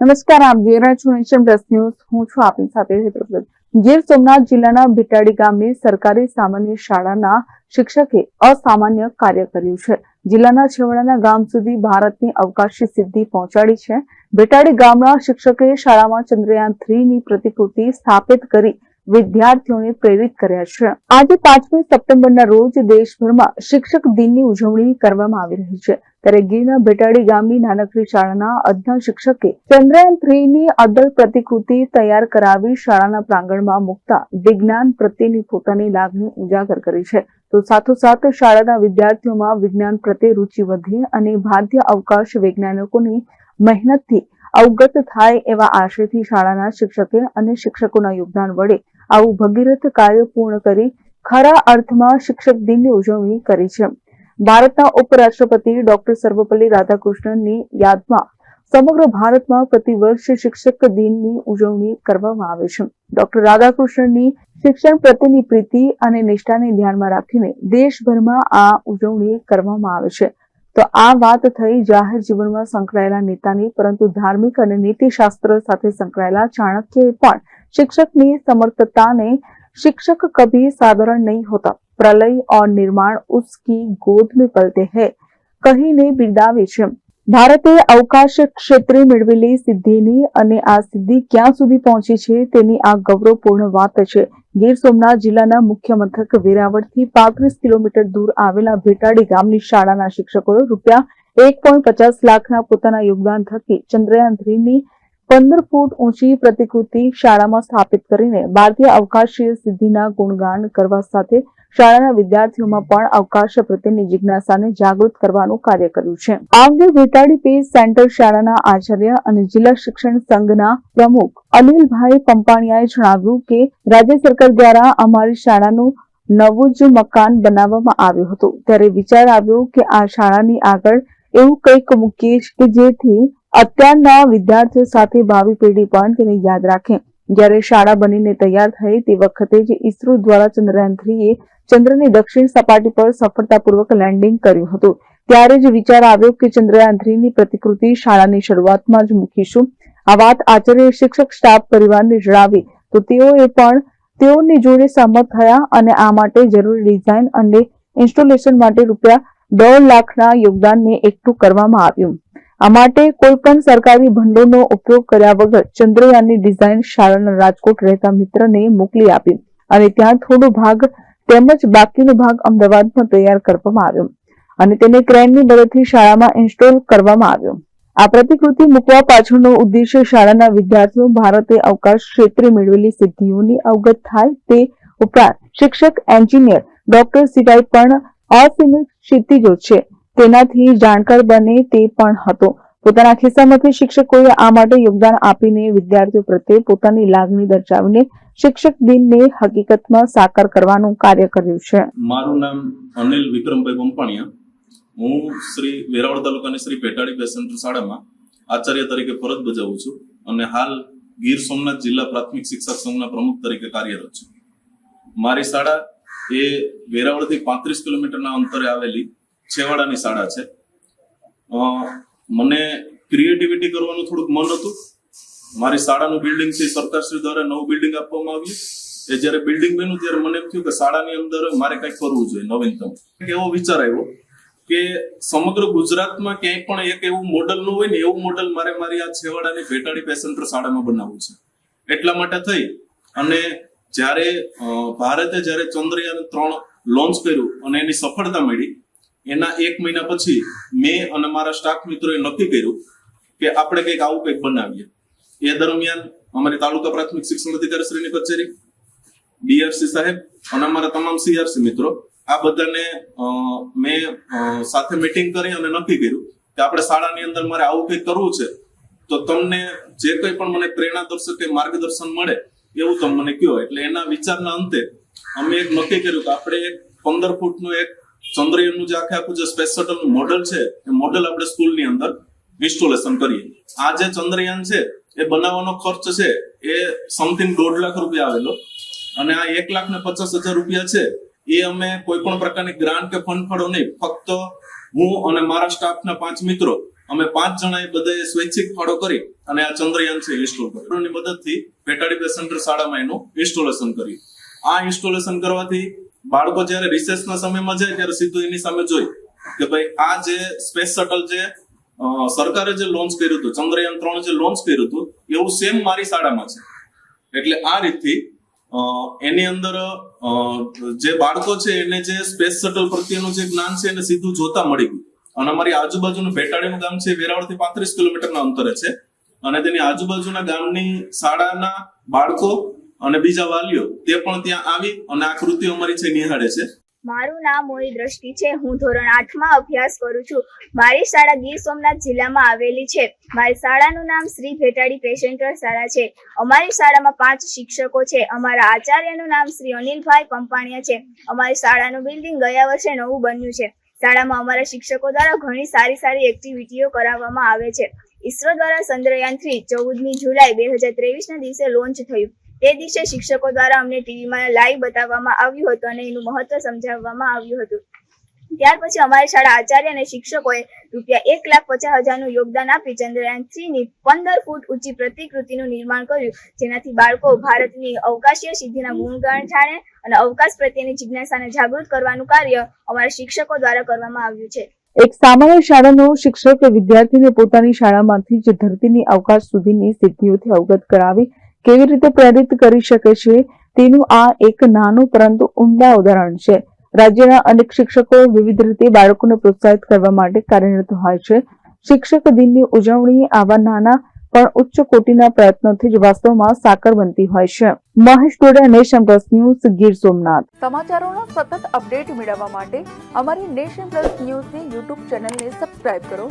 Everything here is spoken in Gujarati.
નમસ્કાર, આપ જોઈ રહ્યા છો નેશન પ્લસ ન્યૂઝ. હું છું આપની સાથે હેતલ ગીર સોમનાથ જિલ્લાના ભીટાડી ગામની સરકારી સામાન્ય શાળાના શિક્ષકે અસામાન્ય કાર્ય કર્યું છે. જિલ્લાના છેવાડાના ગામ સુધી ભારતની અવકાશી સિદ્ધિ પહોંચાડી છે. ભીટાડી ગામના શિક્ષકે શાળામાં ચંદ્રયાન થ્રીની પ્રતિકૃતિ સ્થાપિત કરી વિદ્યાર્થીઓને પ્રેરિત કર્યા છે. આજે પાંચમી સપ્ટેમ્બરના રોજ દેશભરમાં શિક્ષક દિનની ઉજવણી કરવામાં આવી રહી છે. ત્યારે ગીરના ભેટાડી ગામની નાનકડી શાળાના અજ્ઞ શિક્ષકે ચંદ્રયાન થ્રીની અદલ પ્રતિકૃતિ તૈયાર કરાવી શાળાના પ્રાંગણમાં મૂકતા વિજ્ઞાન પ્રત્યેની પોતાની લાગણી ઉજાગર કરી છે. તો સાથોસાથ શાળાના વિદ્યાર્થીઓમાં વિજ્ઞાન પ્રત્યે રુચિ વધે અને ભારતીય અવકાશ વૈજ્ઞાનિકોની મહેનતથી અવગત થાય એવા આશયથી શાળાના શિક્ષકે અને શિક્ષકોના યોગદાન વડે આવું ભગીરથ કાર્ય પૂર્ણ કરી ખરા અર્થમાં શિક્ષક દિનની ઉજવણી કરી છે. ભારતના ઉપરાષ્ટ્રપતિ ડોક્ટર સર્વપલ્લી રાધાકૃષ્ણનની યાદમાં સમગ્ર ભારતમાં પ્રતિવર્ષ શિક્ષક દિનની ઉજવણી કરવામાં આવે છે. ડોક્ટર રાધાકૃષ્ણનની શિક્ષણ પ્રત્યેની પ્રીતિ અને નિષ્ઠાને ધ્યાનમાં રાખીને દેશભરમાં આ ઉજવણી કરવામાં આવે છે. તો આ વાત થઈ જાહેર જીવનમાં સંકળાયેલા નેતાની, પરંતુ ધાર્મિક અને નીતિશાસ્ત્ર સાથે સંકળાયેલા ચાણક્યએ પણ શિક્ષકની સમર્થતાને समर्थता શિક્ષક કભી સાધારણ નહીં હોતા પ્રલય और निर्माण उसकी गोद में पलते हैं કહીને બિરદાવે છે ભારતે અવકાશ ક્ષેત્રે મેળવેલી સિદ્ધિની અને આ સિદ્ધિ ક્યાં સુધી પહોંચી છે તેની આ ગૌરવપૂર્ણ વાત છે ગીર સોમનાથ જિલ્લાના મુખ્ય મથક વેરાવળથી પાંત્રીસ કિલોમીટર દૂર આવેલા ભેટાડી ગામની શાળાના શિક્ષકોએ રૂપિયા એક પોઈન્ટ પચાસ લાખના પોતાના યોગદાન થકી ચંદ્રયાન થ્રીની પંદર ફૂટ ઊંચી પ્રતિકૃતિ શાળામાં સ્થાપિત કરીને ભારતીય અવકાશીય સિદ્ધિના ગુણગાન કરવા સાથે શાળાના વિદ્યાર્થીઓમાં પણ અવકાશ પ્રત્યેની જિજ્ઞાસાને જાગૃત કરવાનું કાર્ય કર્યું છે. આ અંગે વેટાડી પેજ સેન્ટર શાળાના આચાર્ય અને જિલ્લા શિક્ષણ સંઘના પ્રમુખ અનિલભાઈ પંપાણીયાએ જણાવ્યું કે રાજ્ય સરકાર દ્વારા અમારી શાળાનું નવું જ મકાન બનાવવામાં આવ્યું હતું. ત્યારે વિચાર આવ્યો કે આ શાળાની આગળ એવું કંઈક મૂકીએ કે જેથી અત્યારના વિદ્યાર્થીઓ સાથે ભાવિ પેઢી પણ તેને યાદ રાખે. જ્યારે શાળા બનીને તૈયાર થઈ તે વખતે જ ઇસરો દ્વારા ચંદ્રયાન થ્રીએ ચંદ્રની દક્ષિણ સપાટી પર સફળતાપૂર્વક લેન્ડિંગ કર્યું હતું. ત્યારે જ વિચાર આવ્યો કે ચંદ્રયાન થ્રીની પ્રતિકૃતિ શાળાની શરૂઆતમાં જ મૂકીશું. આ વાત આચાર્ય શિક્ષક સ્ટાફ પરિવારને જણાવી, તો તેઓએ પણ તેઓની જોડે સહમત થયા અને આ માટે જરૂરી ડિઝાઇન અને ઇન્સ્ટોલેશન માટે રૂપિયા દોઢ લાખના યોગદાનને એકઠું કરવામાં આવ્યું. આ માટે કોઈ પણ સરકારી ભંડોળનો ઉપયોગ કર્યા વગર ચંદ્રયાનની ડિઝાઇન શાળાના રાજકોટ રહેતા મિત્રને મોકલી આપી અને ત્યાં થોડો ભાગ તેમજ બાકીનો ભાગ અમદાવાદમાં તૈયાર કરવામાં આવ્યો અને તેને ક્રેનની મદદથી શાળામાં ઇન્સ્ટોલ કરવામાં આવ્યો. આ પ્રતિકૃતિ મૂકવા પાછળનો ઉદ્દેશ્ય શાળાના વિદ્યાર્થીઓ ભારતે અવકાશ ક્ષેત્રે મેળવેલી સિદ્ધિઓની અવગત થાય તે ઉપરાંત શિક્ષક, એન્જિનિયર, ડોક્ટર સિવાય પણ અસીમિત ક્ષિતિજો છે. તેનાથી જાણકાર બને તે પણ હતો. પોતાના ખિસ્સામાંથી શિક્ષકોએ આ માટે યોગદાન આપીને વિદ્યાર્થીઓ પ્રત્યે પોતાની લાગણી દર્શાવીને શિક્ષક દિનને હકીકતમાં સાકાર કરવાનું કાર્ય કર્યું છે. મારું નામ અનિલ વિક્રમભાઈ બંપાણિયા હું શ્રી વેરાવળ તાલુકાની શ્રી પેટાળી બે શાળામાં આચાર્ય તરીકે ફરજ બજાવું છું અને હાલ ગીર સોમનાથ જિલ્લા પ્રાથમિક શિક્ષક સંઘના પ્રમુખ તરીકે કાર્યરત છું. મારી શાળા એ વેરાવળથી પાંત્રીસ કિલોમીટરના અંતરે આવેલી છેવાડાની શાળા છે. મને ક્રિએટિવિટી કરવાનું થોડુંક મન હતું. મારી શાળાનું બિલ્ડિંગ છે, સરકારશ્રી દ્વારા નવું બિલ્ડિંગ આપવામાં આવ્યું. એ જ્યારે બિલ્ડિંગ બન્યું, ત્યારે મને એમ થયું કે શાળાની અંદર મારે કંઈક કરવું જોઈએ, નવીનતમ. એવો વિચાર આવ્યો કે સમગ્ર ગુજરાતમાં ક્યાંય પણ એક એવું મોડલનું હોય ને, એવું મોડલ મારે મારી આ છેવાડાની ભેટાડી પેસેન્ટર શાળામાં બનાવવું છે. એટલા માટે થઈ અને જ્યારે ભારતે જ્યારે ચંદ્રયાન ત્રણ લોન્ચ કર્યું અને એની સફળતા મળી એના એક મહિના પછી મેં અને મારા સ્ટાફ મિત્રોએ નક્કી કર્યું કે આપણે કંઈક આવું કંઈક બનાવીએ. એ દરમિયાન અમારી તાલુકા પ્રાથમિક શિક્ષણ અધિકારી શ્રીની કચેરી, ડીઆરસી સાહેબ અને અમારા તમામ સીઆરસી મિત્રો. આ બધાને મેં સાથે મિટિંગ કરી અને નક્કી કર્યું કે આપણે શાળાની અંદર મારે આવું કંઈક કરવું છે, તો તમને જે કંઈ પણ મને પ્રેરણા દર્શક કે માર્ગદર્શન મળે, એવું તમે મને કહો. એટલે એના વિચારના અંતે અમે એક નક્કી કર્યું કે આપણે એક પંદર ફૂટનું એક ચંદ્રયાનનું જે આખે આખું જે સ્પેસ શટલનું મોડલ છે, એ મોડલ આપણે સ્કૂલની અંદર ઇન્સ્ટોલેશન કરીએ. આ જે ચંદ્રયાન છે, એ બનાવવાનો ખર્ચ છે, એ સમથિંગ દોઢ લાખ રૂપિયા આવેલો. અને આ એક લાખ ને પચાસ હજાર રૂપિયા છે, એ અમે કોઈ પણ પ્રકારની ગ્રાન્ટ કે ફંડ ફળો નહીં, ફક્ત હું અને મારા સ્ટાફના પાંચ મિત્રો, અમે પાંચ જણાએ બધાએ સ્વૈચ્છિક ફાળો કરી અને આ ચંદ્રયાન છે ઇન્સ્ટોલ કર્યું. મદદથી પેટાડી પેસેન્ટર શાળામાં એનું ઇન્સ્ટોલેશન કર્યું. આ ઇન્સ્ટોલેશન કરવાથી બાળકો જ્યારે રિસેસના સમયમાં જાય ત્યારે સીધું એની સામે જોઈ કે ભાઈ આ જે સ્પેસ શટલ જે સરકારે જે લોન્ચ કર્યું હતું, ચંદ્રયાન ત્રણ જે લોન્ચ કર્યું હતું, એવું સેમ મારી શાળામાં છે. એટલે આ રીતથી એની અંદર જે બાળકો છે એને જે સ્પેસ શટલ પ્રત્યેનું જે જ્ઞાન છે એને સીધું જોતા મળી ગયું. અને અમારી આજુબાજુનું ભેટાળીનું ગામ છે વેરાવળથી પાંત્રીસ કિલોમીટરના અંતરે છે. અને તેની આજુબાજુના ગામની શાળાના બાળકો અને બીજા વાલીઓ, તે પણ ત્યાં આવી અને આ અમારી છે, નિહાળે છે. મારું નામ મોહી દ્રષ્ટિ છે. હું ધોરણ આઠમાં અભ્યાસ કરું છું. મારી શાળા ગીર સોમનાથ જિલ્લામાં આવેલી છે. મારી શાળાનું નામ શ્રી ભેટાડી પેશન્ટર શાળા છે. અમારી શાળામાં પાંચ શિક્ષકો છે. અમારા આચાર્યનું નામ શ્રી અનિલભાઈ પંપાણિયા છે. અમારી શાળાનું બિલ્ડિંગ ગયા વર્ષે નવું બન્યું છે. શાળામાં અમારા શિક્ષકો દ્વારા ઘણી સારી સારી એક્ટિવિટીઓ કરાવવામાં આવે છે. ઈસરો દ્વારા ચંદ્રયાન થ્રી ચૌદમી જુલાઈ બે હજાર ત્રેવીસના દિવસે લોન્ચ થયું. તે દિવસે શિક્ષકો દ્વારા અમને ટીવીમાં લાઈવ બતાવવામાં આવ્યું હતું અને એનું મહત્વ સમજાવવામાં આવ્યું હતું. ત્યાર પછી અમારી શાળા આચાર્ય અને શિક્ષકોએ રૂપિયા એક લાખ પચાસ હજારનું યોગદાન આપી ચંદ્રયાન થ્રી ની પંદર ફૂટ ઊંચી પ્રતિકૃતિનું નિર્માણ કર્યું, જેનાથી બાળકો ભારતની અવકાશીય સિદ્ધિના ગુણગાન જાણે અને અવકાશ પ્રત્યેની જિજ્ઞાસાને જાગૃત કરવાનું કાર્ય અમારા શિક્ષકો દ્વારા કરવામાં આવ્યું છે. એક સામાન્ય શાળાનો શિક્ષક વિદ્યાર્થીને પોતાની શાળામાંથી જ ધરતીની અવકાશ સુધીની સિદ્ધિઓથી અવગત કરાવી કેવી રીતે પ્રેરિત કરી શકે છે તેનું આ એક નાનું પરંતુ ઉમદા ઉદાહરણ છે. રાજ્યના અનેક શિક્ષકો વિવિધ રીતે બાળકોને પ્રોત્સાહિત કરવા માટે કાર્યરત હોય છે. શિક્ષક દિનની ઉજવણી આવા નાના પણ ઉચ્ચ કોટીના પ્રયત્નોથી જ વાસ્તવમાં સાકર બનતી હોય છે. Mahesh Tode Nation Plus News Gir Somnath. સમાચારોના સતત અપડેટ મેળવવા માટે અમારી નેશન પ્લસ ન્યૂઝની યુટ્યુબ ચેનલને સબસ્ક્રાઇબ કરો.